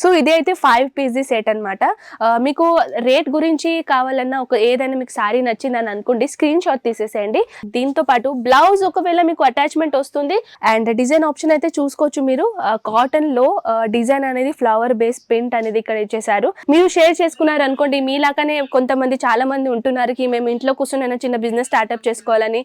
So ఇది అయితే five PG set అనమాట మీకు రేట్ గురించి కావాలన్నా ఒక ఏదైనా మీకు శారీ నచ్చిందని అనుకోండి స్క్రీన్ షాట్ తీసేసేయండి. దీంతో పాటు బ్లౌజ్ ఒకవేళ మీకు అటాచ్మెంట్ వస్తుంది అండ్ డిజైన్ ఆప్షన్ అయితే చూసుకోవచ్చు మీరు. కాటన్లో డిజైన్ అనేది ఫ్లవర్ బేస్ ప్రింట్ అనేది ఇక్కడ ఇచ్చేసారు మీరు షేర్ చేసుకున్నారు అనుకోండి మీలాగానే కొంతమంది చాలా మంది ఉంటున్నారు కి మేము ఇంట్లో కూర్చున్న చిన్న బిజినెస్ స్టార్ట్అప్ చేసుకోవాలని.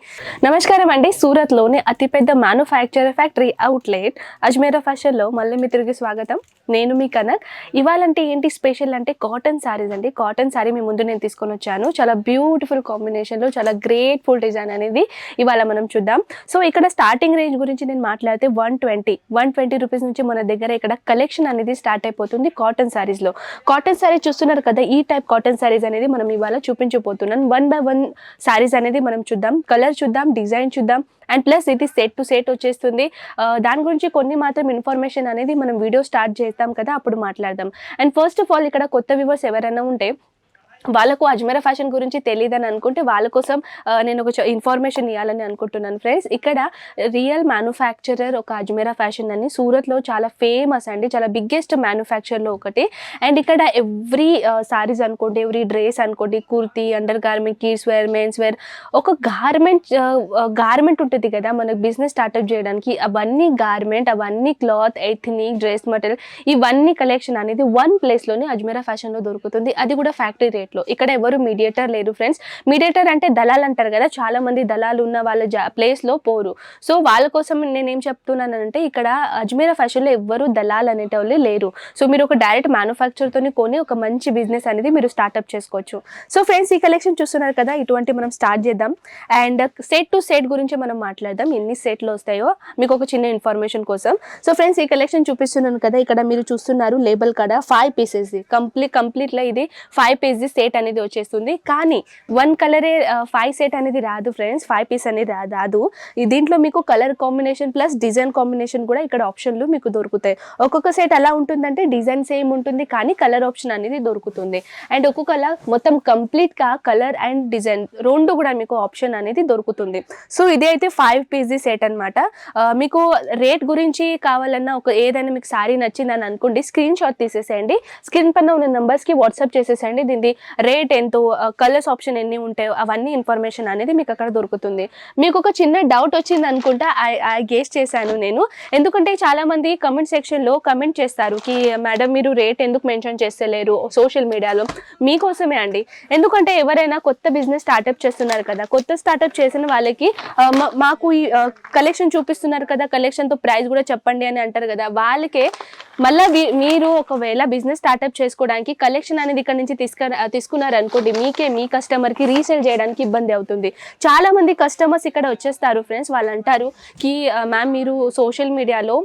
నమస్కారం అండి. సూరత్లోని అతిపెద్ద మ్యానుఫ్యాక్చర్ ఫ్యాక్టరీ అవుట్లెట్ అజ్మేరా ఫ్యాషన్లో మళ్ళీ మీ తిరిగి స్వాగతం. నేను మీ కనక్ ఇవాళంటే ఏంటి స్పెషల్ అంటే కాటన్ శారీస్ అండి. కాటన్ శారీ మీ ముందు నేను తీసుకొని వచ్చాను. చాలా బ్యూటిఫుల్ కాంబినేషన్లో చాలా గ్రేట్ఫుల్ డిజైన్ అనేది ఇవాళ మనం చూద్దాం. సో ఇక్కడ స్టార్టింగ్ రేంజ్ గురించి నేను మాట్లాడితే one twenty. One twenty rupees నుంచి మన దగ్గర ఇక్కడ కలెక్షన్ అనేది స్టార్ట్ అయిపోతుంది కాటన్ శారీస్లో కాటన్ శారీ చూస్తున్నారు కదా ఈ టైప్ కాటన్ శారీస్ అనేది మనం ఇవాళ చూపించబోతున్నాం. వన్ బై వన్ శారీస్ అనేది మనం చూద్దాం. కలర్ చూద్దాం డిజైన్ చూద్దాం. అండ్ ప్లస్ ఇది సెట్ టు సెట్ వచ్చేస్తుంది. దాని గురించి కొన్ని మాత్రం ఇన్ఫర్మేషన్ అనేది మనం వీడియో స్టార్ట్ చేస్తాం కదా అప్పుడు మాట్లాడదాం. అండ్ ఫస్ట్ ఆఫ్ ఆల్ ఇక్కడ కొత్త వ్యూవర్స్ ఎవరైనా ఉంటే వాళ్ళకు అజ్మీరా ఫ్యాషన్ గురించి తెలియదని అనుకుంటే వాళ్ళ కోసం నేను ఒక ఇన్ఫర్మేషన్ ఇవ్వాలని అనుకుంటున్నాను ఫ్రెండ్స్ ఇక్కడ రియల్ మ్యానుఫ్యాక్చరర్ ఒక అజ్మేరా ఫ్యాషన్ అని సూరత్లో చాలా ఫేమస్ అండి చాలా బిగ్గెస్ట్ మ్యానుఫ్యాక్చర్లో ఒకటి. అండ్ ఇక్కడ ఎవ్రీ సారీస్ అనుకోండి ఎవ్రీ డ్రెస్ అనుకోండి kurti under garment kids wear mens wear ఒక గార్మెంట్ గార్మెంట్ ఉంటుంది కదా మనకు బిజినెస్ స్టార్ట్అప్ చేయడానికి. అవన్నీ గార్మెంట్ అవన్నీ క్లాత్ ఎథనిక్ డ్రెస్ మెటీరియల్ ఇవన్నీ కలెక్షన్ అనేది వన్ ప్లేస్లోనే అజ్మేరా ఫ్యాషన్లో దొరుకుతుంది. అది కూడా ఫ్యాక్టరీ రేట్ రేట్లో ఇక్కడ ఎవరు మీడియేటర్ లేరు ఫ్రెండ్స్ మీడియేటర్ అంటే దళాలు అంటారు కదా చాలా మంది దళాలు ఉన్న వాళ్ళ జా ప్లేస్లో పోరు. సో వాళ్ళ కోసం నేను ఏం చెప్తున్నానంటే ఇక్కడ అజ్మీర్ ఫ్యాషన్లో ఎవ్వరు దళాలు అనేటోళ్ళు లేరు. సో మీరు ఒక డైరెక్ట్ మ్యానుఫ్యాక్చర్తోనే కొని ఒక మంచి బిజినెస్ అనేది మీరు స్టార్ట్అప్ చేసుకోవచ్చు. సో ఫ్రెండ్స్ ఈ కలెక్షన్ చూస్తున్నారు కదా ఇటువంటి మనం స్టార్ట్ చేద్దాం. అండ్ సెట్ టు సెట్ గురించి మనం మాట్లాడదాం. ఎన్ని సెట్లు వస్తాయో మీకు ఒక చిన్న ఇన్ఫర్మేషన్ కోసం. సో ఫ్రెండ్స్ ఈ కలెక్షన్ చూపిస్తున్నాను కదా ఇక్కడ మీరు చూస్తున్నారు లేబుల్ కాడ ఫైవ్ పీసెస్ కంప్లీట్ కంప్లీట్లో ఇది ఫైవ్ పీసెస్ సెట్ అనేది వచ్చేస్తుంది. కానీ వన్ కలరే ఫైవ్ సెట్ అనేది రాదు ఫ్రెండ్స్ ఫైవ్ పీస్ అనేది రా- రాదు. దీంట్లో మీకు colour combination plus design combination కూడా ఇక్కడ ఆప్షన్లు మీకు దొరుకుతాయి. ఒక్కొక్క సెట్ ఎలా ఉంటుందంటే డిజైన్ సేమ్ ఉంటుంది కానీ కలర్ ఆప్షన్ అనేది దొరుకుతుంది. అండ్ ఒక్కొక్కలా మొత్తం కంప్లీట్గా కలర్ అండ్ డిజైన్ రెండు కూడా మీకు ఆప్షన్ అనేది దొరుకుతుంది. సో ఇది అయితే ఫైవ్ పీజీ సెట్ అనమాట మీకు రేట్ గురించి కావాలన్నా ఒక ఏదైనా మీకు శారీ నచ్చిందని అనుకోండి స్క్రీన్ షాట్ తీసేసేయండి. స్క్రీన్ పైన ఉన్న నెంబర్స్కి వాట్సాప్ చేసేసేయండి. దీన్ని రేట్ ఎంతో కలర్స్ ఆప్షన్ ఎన్ని ఉంటాయో అవన్నీ ఇన్ఫర్మేషన్ అనేది మీకు అక్కడ దొరుకుతుంది. మీకు ఒక చిన్న డౌట్ వచ్చింది అనుకుంటా ఐ గేస్ చేశాను నేను. ఎందుకంటే చాలా మంది కమెంట్ సెక్షన్లో కమెంట్ చేస్తారు కి మేడం మీరు రేట్ ఎందుకు మెన్షన్ చేస్తలేరు సోషల్ మీడియాలో మీకోసమే అండి. ఎందుకంటే ఎవరైనా కొత్త బిజినెస్ స్టార్టప్ చేస్తున్నారు కదా కొత్త స్టార్టప్ చేసిన వాళ్ళకి మా- మాకు ఈ కలెక్షన్ చూపిస్తున్నారు కదా కలెక్షన్తో ప్రైస్ కూడా చెప్పండి అని అంటారు కదా వాళ్ళకే మళ్ళీ మీరు ఒకవేళ బిజినెస్ స్టార్ట్అప్ చేసుకోవడానికి కలెక్షన్ అనేది ఇక్కడ నుంచి తీసుకు తీసుకున్నారు అనుకోండి మీకే మీ కస్టమర్కి రీసేల్ చేయడానికి ఇబ్బంది అవుతుంది. చాలా మంది కస్టమర్స్ ఇక్కడ వచ్చేస్తారు ఫ్రెండ్స్ వాళ్ళు అంటారు కి మ్యామ్ మీరు సోషల్ మీడియాలో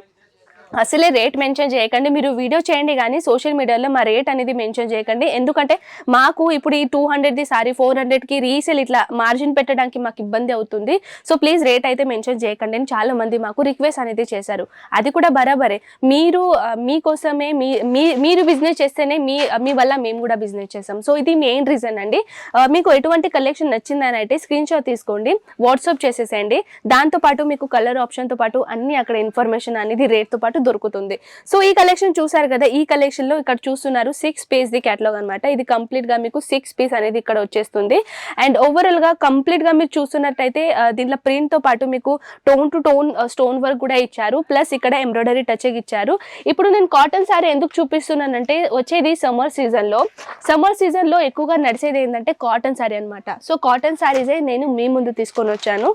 అసలే రేట్ మెన్షన్ చేయకండి. మీరు వీడియో చేయండి కానీ సోషల్ మీడియాలో మా రేట్ అనేది మెన్షన్ చేయకండి. ఎందుకంటే మాకు ఇప్పుడు ఈ టూ హండ్రెడ్ది సారీ ఫోర్ హండ్రెడ్కి రీసేల్ ఇట్లా మార్జిన్ పెట్టడానికి మాకు ఇబ్బంది అవుతుంది. సో ప్లీజ్ రేట్ అయితే మెన్షన్ చేయకండి. అని చాలామంది మాకు రిక్వెస్ట్ అనేది చేశారు. అది కూడా బరాబరే. మీరు మీకోసమే మీ మీ- మీరు బిజినెస్ చేస్తేనే మీ మీ వల్ల మేము కూడా బిజినెస్ చేస్తాం. సో ఇది మెయిన్ రీజన్ అండి. మీకు ఎటువంటి కలెక్షన్ నచ్చిందని అయితే స్క్రీన్ షాట్ తీసుకోండి. వాట్సాప్ చేసేసేయండి. దాంతోపాటు మీకు కలర్ ఆప్షన్తో పాటు అన్ని అక్కడ ఇన్ఫర్మేషన్ అనేది రేట్తో పాటు దొరుకుతుంది. సో ఈ కలెక్షన్ చూసారు కదా ఈ కలెక్షన్లో ఇక్కడ చూస్తున్నారు సిక్స్ పీస్ ది క్యాటలాగ్ అనమాట ఇది కంప్లీట్గా మీకు సిక్స్ పీస్ అనేది ఇక్కడ వచ్చేస్తుంది. అండ్ ఓవరాల్గా కంప్లీట్గా మీరు చూస్తున్నట్టయితే దీంట్లో ప్రింట్తో పాటు మీకు tone to tone stone work కూడా ఇచ్చారు. ప్లస్ ఇక్కడ ఎంబ్రాయిడరీ టచ్ ఇచ్చారు. ఇప్పుడు నేను కాటన్ సారీ ఎందుకు చూపిస్తున్నానంటే వచ్చేది సమ్మర్ సీజన్లో. సమ్మర్ సీజన్లో ఎక్కువగా నడిచేది ఏంటంటే కాటన్ సారీ అన్నమాట. సో కాటన్ సారీసే నేను మీ ముందు తీసుకొని వచ్చాను.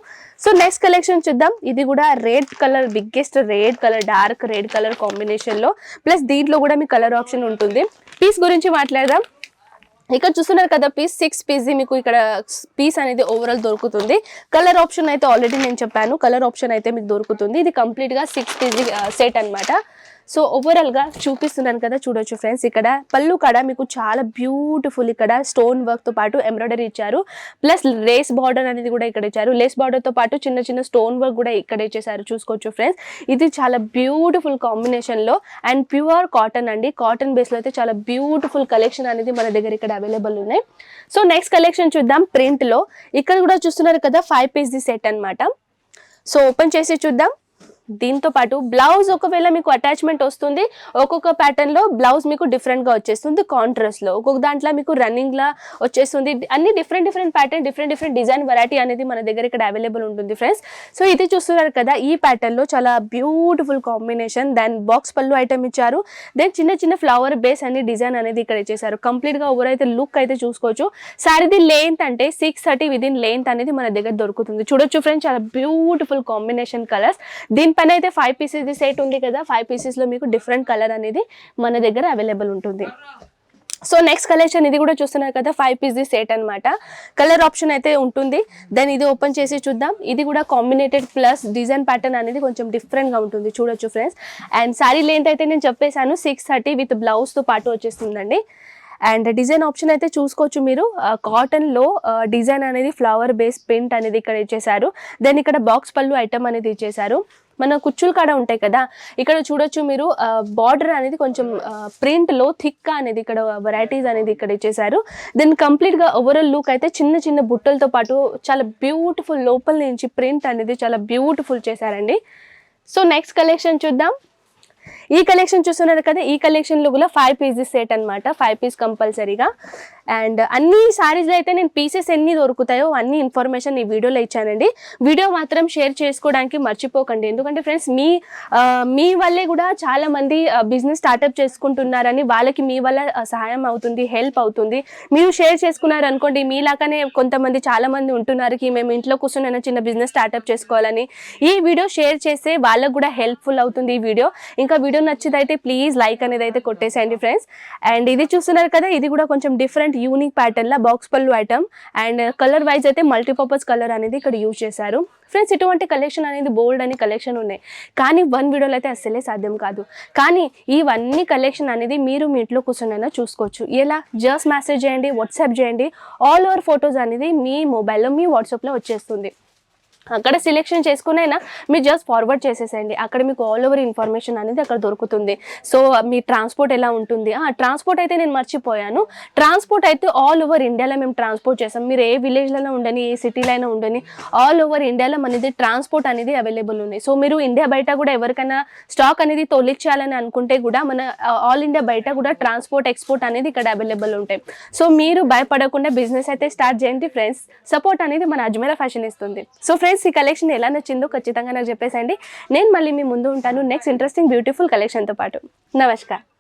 సో నెక్స్ట్ కలెక్షన్ చూద్దాం. ఇది కూడా red colour biggest red colour dark red red colour కాంబినేషన్లో ప్లస్ దీంట్లో కూడా మీ కలర్ ఆప్షన్ ఉంటుంది. పీస్ గురించి మాట్లాడదాం. ఇక్కడ చూస్తున్నారు కదా పీస్ సిక్స్ పీస్ మీకు ఇక్కడ పీస్ అనేది ఓవరాల్ దొరుకుతుంది. కలర్ ఆప్షన్ అయితే ఆల్రెడీ నేను చెప్పాను. కలర్ ఆప్షన్ అయితే మీకు దొరుకుతుంది. ఇది కంప్లీట్గా సిక్స్ పీస్ సెట్ అన్నమాట. సో ఓవరాల్గా చూపిస్తున్నాను కదా చూడొచ్చు ఫ్రెండ్స్ ఇక్కడ పళ్ళు కాడ మీకు చాలా బ్యూటిఫుల్ ఇక్కడ స్టోన్ వర్క్తో పాటు ఎంబ్రాయిడరీ ఇచ్చారు. ప్లస్ లేస్ బార్డర్ అనేది కూడా ఇక్కడ ఇచ్చారు. లేస్ బార్డర్తో పాటు చిన్న చిన్న స్టోన్ వర్క్ కూడా ఇక్కడ ఇచ్చేసారు చూసుకోవచ్చు ఫ్రెండ్స్ ఇది చాలా బ్యూటిఫుల్ కాంబినేషన్లో అండ్ ప్యూర్ కాటన్ అండి. కాటన్ బేస్లో అయితే చాలా బ్యూటిఫుల్ కలెక్షన్ అనేది మన దగ్గర ఇక్కడ అవైలబుల్ ఉన్నాయి. సో నెక్స్ట్ కలెక్షన్ చూద్దాం ప్రింట్లో ఇక్కడ కూడా చూస్తున్నారు కదా ఫైవ్ పీస్ ది సెట్ అన్నమాట. సో ఓపెన్ చేసి చూద్దాం. దీంతో పాటు బ్లౌజ్ ఒకవేళ మీకు అటాచ్మెంట్ వస్తుంది ఒక్కొక్క ప్యాటర్న్లో బ్లౌజ్ మీకు డిఫరెంట్గా వచ్చేస్తుంది కాంట్రాస్ట్లో ఒక్కొక్క దాంట్లో మీకు రన్నింగ్ లా వచ్చేస్తుంది. అన్ని different different pattern different different design variety అనేది మన దగ్గర ఇక్కడ అవైలబుల్ ఉంటుంది ఫ్రెండ్స్ సో ఇది చూస్తున్నారు కదా ఈ ప్యాటర్న్లో చాలా beautiful combination then box pallu item ఇచ్చారు. దెన్ చిన్న చిన్న ఫ్లవర్ బేస్ అనే డిజైన్ అనేది ఇక్కడ ఇచ్చేసారు కంప్లీట్గా ఎవరైతే లుక్ అయితే చూసుకోవచ్చు శారీది లెంత్ అంటే సిక్స్ థర్టీ విదిన్ లెంత్ అనేది మన దగ్గర దొరుకుతుంది. చూడొచ్చు ఫ్రెండ్స్ చాలా బ్యూటిఫుల్ కాంబినేషన్ కలర్స్ పైన అయితే ఫైవ్ పీసెస్ సెట్ ఉంది కదా ఫైవ్ పీసెస్లో మీకు డిఫరెంట్ కలర్ అనేది మన దగ్గర అవైలబుల్ ఉంటుంది. సో నెక్స్ట్ కలెక్షన్ ఇది కూడా చూస్తున్నారు కదా ఫైవ్ పీస్ సెట్ అనమాట కలర్ ఆప్షన్ అయితే ఉంటుంది. దెన్ ఇది ఓపెన్ చేసి చూద్దాం. ఇది కూడా కాంబినేటెడ్ ప్లస్ డిజైన్ ప్యాటర్న్ అనేది కొంచెం డిఫరెంట్గా ఉంటుంది. చూడొచ్చు ఫ్రెండ్స్ అండ్ శారీ లెంత్ అయితే నేను చెప్పేశాను సిక్స్ థర్టీ విత్ బ్లౌజ్తో పాటు వచ్చేస్తుందండి. అండ్ డిజైన్ ఆప్షన్ అయితే చూసుకోవచ్చు మీరు. కాటన్లో డిజైన్ అనేది ఫ్లవర్ బేస్ ప్రింట్ అనేది ఇక్కడ ఇచ్చేసారు దెన్ ఇక్కడ బాక్స్ పళ్ళు ఐటమ్ అనేది ఇచ్చేసారు మన కుచ్చులు కాడ ఉంటాయి కదా ఇక్కడ చూడొచ్చు మీరు బార్డర్ అనేది కొంచెం ప్రింట్లో థిక్గా అనేది ఇక్కడ వెరైటీస్ అనేది ఇక్కడ ఇచ్చేసారు దెన్ కంప్లీట్గా ఓవరాల్ లుక్ అయితే చిన్న చిన్న బుట్టలతో పాటు చాలా బ్యూటిఫుల్ లోపల నుంచి ప్రింట్ అనేది చాలా బ్యూటిఫుల్ చేశారండి. సో నెక్స్ట్ కలెక్షన్ చూద్దాం. ఈ కలెక్షన్ చూస్తున్నారు కదా ఈ కలెక్షన్లో కూడా ఫైవ్ పీసెస్ సెట్ అనమాట ఫైవ్ పీస్ కంపల్సరీగా అండ్ అన్ని శారీస్లో అయితే నేను పీసెస్ ఎన్ని దొరుకుతాయో అన్ని ఇన్ఫర్మేషన్ ఈ వీడియోలో ఇచ్చానండి. వీడియో మాత్రం షేర్ చేసుకోవడానికి మర్చిపోకండి. ఎందుకంటే ఫ్రెండ్స్ మీ మీ వల్లే కూడా చాలా మంది బిజినెస్ స్టార్టప్ చేసుకుంటున్నారని వాళ్ళకి మీ వల్ల సహాయం అవుతుంది హెల్ప్ అవుతుంది. మీరు షేర్ చేసుకున్నారు అనుకోండి మీలాగానే కొంతమంది చాలా మంది ఉంటున్నారు కి మేము ఇంట్లో కూర్చొని చిన్న బిజినెస్ స్టార్టప్ చేసుకోవాలని. ఈ వీడియో షేర్ చేస్తే వాళ్ళకు కూడా హెల్ప్ఫుల్ అవుతుంది ఈ వీడియో ఇంకా వీడియో నచ్చిదైతే ప్లీజ్ లైక్ అనేది అయితే కొట్టేసేయండి ఫ్రెండ్స్. అండ్ ఇది చూస్తున్నారు కదా ఇది కూడా కొంచెం different unique pattern law box pallu item and colour wise అయితే మల్టీపర్పస్ కలర్ అనేది ఇక్కడ యూజ్ చేశారు. ఫ్రెండ్స్ ఇటువంటి కలెక్షన్ అనేది బోల్డ్ అని కలెక్షన్ ఉన్నాయి. కానీ వన్ వీడియోలో అయితే అస్సలే సాధ్యం కాదు. కానీ ఇవన్నీ కలెక్షన్ అనేది మీరు మీ ఇంట్లో కూర్చొనైనా చూసుకోవచ్చు. ఎలా? జస్ట్ మెసేజ్ చేయండి వాట్సాప్ చేయండి. ఆల్ ఓవర్ ఫొటోస్ అనేది మీ మొబైల్లో మీ వాట్సాప్లో వచ్చేస్తుంది. అక్కడ సెలెక్షన్ చేసుకునైనా మీరు జస్ట్ ఫార్వర్డ్ చేసేసేయండి. అక్కడ మీకు ఆల్ ఓవర్ ఇన్ఫర్మేషన్ అనేది అక్కడ దొరుకుతుంది. సో మీ ట్రాన్స్పోర్ట్ ఎలా ఉంటుంది? ఆ ట్రాన్స్పోర్ట్ అయితే నేను మర్చిపోయాను. ట్రాన్స్పోర్ట్ అయితే ఆల్ ఓవర్ ఇండియాలో మేము ట్రాన్స్పోర్ట్ చేస్తాం. మీరు ఏ విలేజ్లో ఉండని ఏ సిటీలో అయినా ఉండని ఆల్ ఓవర్ ఇండియాలో మనది ట్రాన్స్పోర్ట్ అనేది అవైలబుల్ ఉంది. సో మీరు ఇండియా బయట కూడా ఎవరికైనా స్టాక్ అనేది తొలిచేయాలని అనుకుంటే కూడా మన ఆల్ ఇండియా బయట కూడా ట్రాన్స్పోర్ట్ ఎక్స్పోర్ట్ అనేది ఇక్కడ అవైలబుల్ ఉంటాయి. సో మీరు భయపడకుండా బిజినెస్ అయితే స్టార్ట్ చేయండి ఫ్రెండ్స్ సపోర్ట్ అనేది మన అజ్మేరా ఫ్యాషన్ ఇస్తుంది. సో ఫ్రెండ్స్ ఈ కలెక్షన్ ఎలా నచ్చిందో ఖచ్చితంగా నాకు చెప్పేసండి. నేను మళ్ళీ మీ ముందు ఉంటాను. నెక్స్ట్ ఇంట్రెస్టింగ్ బ్యూటిఫుల్ కలెక్షన్తో పాటు. నమస్కారం.